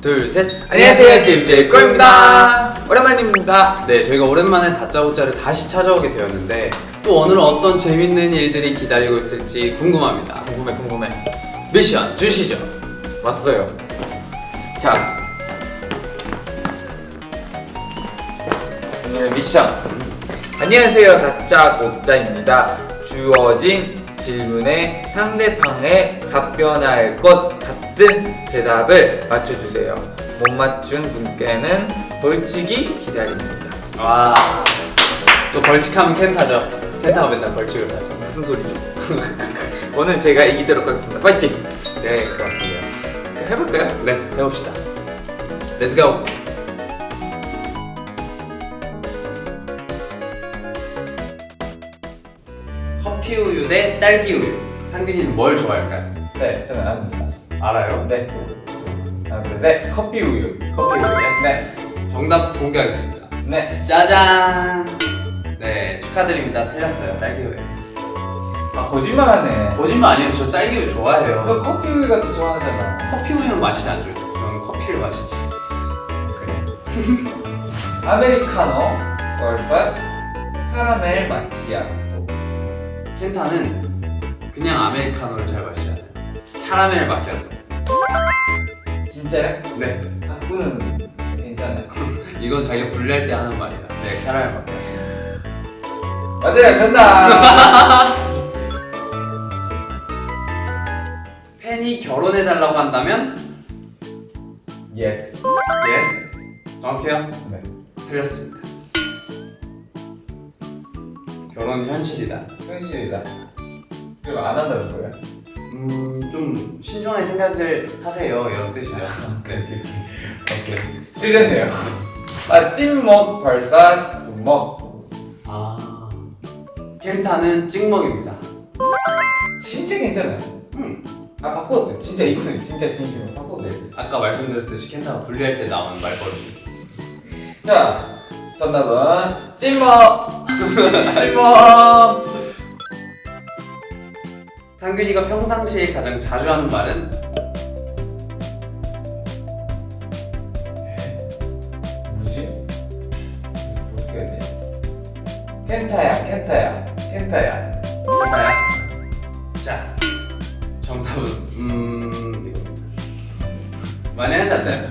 둘, 셋. 안녕하세요 JJ 꼬입니다. 오랜만입니다. 네, 저희가 오랜만에 다짜고짜를 다시 찾아오게 되었는데 또 오늘은 어떤 재밌는 일들이 기다리고 있을지 궁금합니다. 궁금해 궁금해. 미션 주시죠. 왔어요. 자. 오늘 미션. 안녕하세요 다짜 고짜입니다. 주어진 질문에 상대방의 답변할 것 같은 대답을 맞춰주세요 못 맞춘 분께는 벌칙이 기다립니다 와. 또 벌칙하면 켄타죠. 켄타가 맨날 벌칙을 하죠. 무슨 소리죠? 오늘 제가 이기도록 하겠습니다. 파이팅! 네, 그렇습니다. 해볼까요? 네, 해봅시다. Let's go. 커피 우유 대 딸기 우유. 상균이는 뭘 좋아할까요? 네, 저는 압니다. 알아요. 네. 하나, 둘, 셋. 커피 우유. 커피 우유요? 네. 정답 공개하겠습니다. 네. 짜잔. 네, 축하드립니다. 틀렸어요. 딸기 우유. 아, 거짓말하네. 거짓말 아니에요. 저 딸기 우유 너 좋아해요. 커피 우유 같은 좋아하잖아. 커피 우유는 맛이 나죠. 저는 커피를 마시지. 그래. 아메리카노 vs 카라멜 마키아 토. 켄타는 그냥 아메리카노를 잘 마시지 않아요. 캐러멜 마키아토. 진짜요? 네. 바꾸는 괜찮아요. 이건 자기가 분리할 때 하는 말이야. 네, 캐러멜 마키아토. 맞아요, 정답. 팬이 결혼해 달라고 한다면? 예스. Yes. 정확해요? 네. 틀렸습니다. 결혼은 현실이다. 현실이다. 그럼 안 한다는 거예요? 음, 좀 신중하게 생각을 하세요. 이런 뜻이죠. 네. 오케이. 틀렸네요. 아, 찐먹 vs 군먹. 아, 켄타는 찍먹입니다. 진짜 괜찮아요. 음, 아 바꿔도 돼. 진짜 이거는 진짜 진심으로 바꿔도 돼. 아까 말씀드렸듯이 켄타가 분리할 때 나오는 말버릇. 자, 정답은 찐먹. 찐먹. 상균이가 평상시에 가장 자주 하는 말은? 뭐지? 어떻게 하지? 켄타야, 켄타야, 켄타야. 켄타야. 자, 정답은 음 이거 많이 하지 않나요?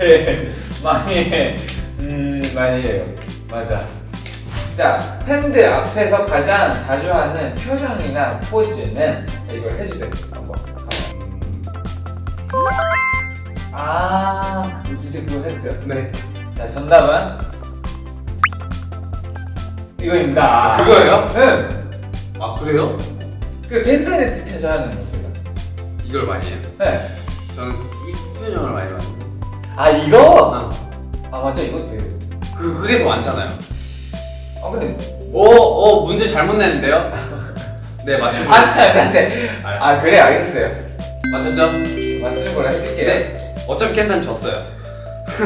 해. 많이 해. 음, 많이 해요. 맞아. 자, 팬들 앞에서 가장 자주 하는 표정이나 포즈는 이걸 해주세요. 한번. 아, 진짜 그거 해도 돼요. 네. 자, 정답은 이거입니다. 그거예요? 응. 아 그래요? 그 팬사인회 때 자주 하는 거 제가. 이걸 많이 해요. 네. 저는 이 표정을 많이 봐요. 아 이거? 아, 아 맞아 이것도 해요. 그 그게 더 많잖아요. 아 근데 오, 오 문제 잘못 냈는데요? 네 맞추고. 안돼 안돼. 알았어. 아 그래 알겠어요. 맞췄죠? 맞추는 걸 해줄게요. 네. 어차피 켄탄 졌어요.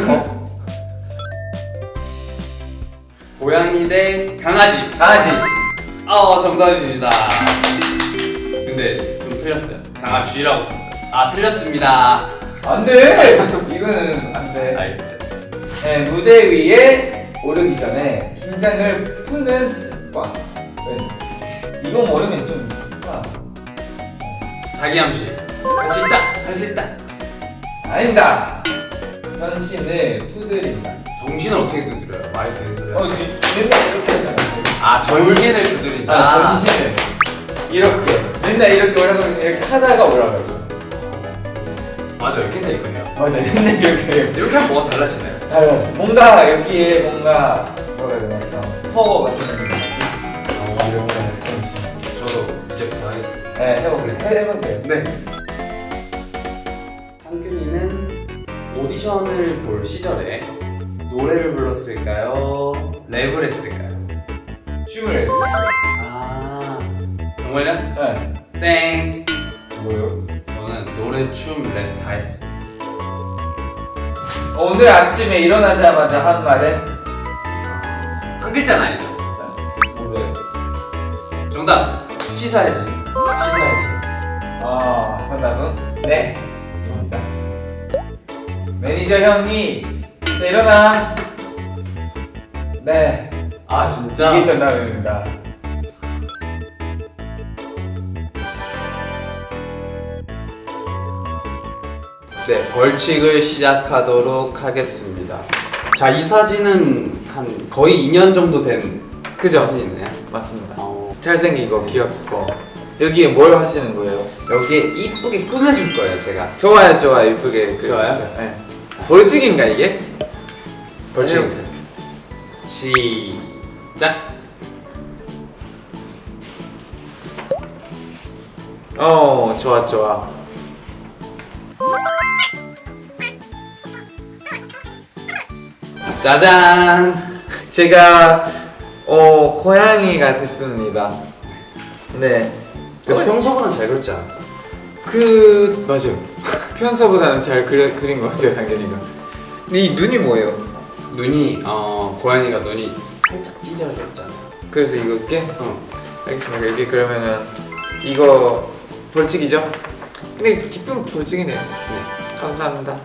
어? 고양이 대 강아지. 강아지. 아 정답입니다. 근데 좀 틀렸어요. 강아지라고 썼어요. 아 틀렸습니다. 안돼. 이거는 안돼. 알겠어요. 네, 무대 위에 오르기 전에 긴장을 푸는 습관. 네. 이거 모르면 좀. 아, 자기 암시. 할 수 있다. 할 수 있다. 아닙니다. 전신을 두드립니다. 정신을 어떻게 두드려요? 말이 되는 소리야. 어 지- 맨날 이렇게 하잖아. 아 전신을 두드린다. 아 전신을 이렇게 맨날 이렇게 올라가고 이렇게 하다가 올라가죠. 맞아요. 켄타 이거예요. 맞아 맨날 이렇게 이렇게 하면 뭐가 달라지나요? 달라. 뭔가 여기에 뭔가 퍼워 같은 느낌. 어, 이런 거 전신. 저도 이제부터 하겠습니다. 네 해보세요. 해- 해보세요. 네. 상균이는 오디션을 볼 시절에 노래를 불렀을까요? 랩을 했을까요? 춤을 했었어요. 아 정말요? 네. 땡. 뭐요? 저는 노래, 춤, 랩 다 했어요. 오늘 아침에 일어나자마자 한 말은 한 글자는 아니죠. 뭐예요? 정답. 씻어야지. 씻어야지. 아 정답은 네. 입니다. 매니저 형이 자, 일어나. 네, 아 진짜? 이게 전담입니다. 네, 벌칙을 시작하도록 하겠습니다. 자, 이 사진은 한 거의 2년 정도 된 그죠? 사진이네요. 맞습니다. 어, 잘생기고 귀엽고 여기에 뭘 하시는 거예요? 여기에 이쁘게 꾸며줄 거예요, 제가. 좋아요, 좋아요, 이쁘게. 그- 좋아요? 네. 벌칙인가 이게? 벌칙. 해보세요. 시작. 어, 좋아, 좋아. 짜잔. 제가 어 고양이가 됐습니다. 네. 그 어, 평소보다 잘 그렸지 않았어? 그 맞아요. 평소보다는 잘 그려, 그린 것 같아요, 상균이가. 근데 이 눈이 뭐예요? 눈이 어 고양이가 눈이 살짝 찢어져 있잖아요. 그래서 이거 깨? 어. 알겠습니다. 여기 그러면은 이거 벌칙이죠? 근데 기쁜 벌칙이네요. 네. 감사합니다.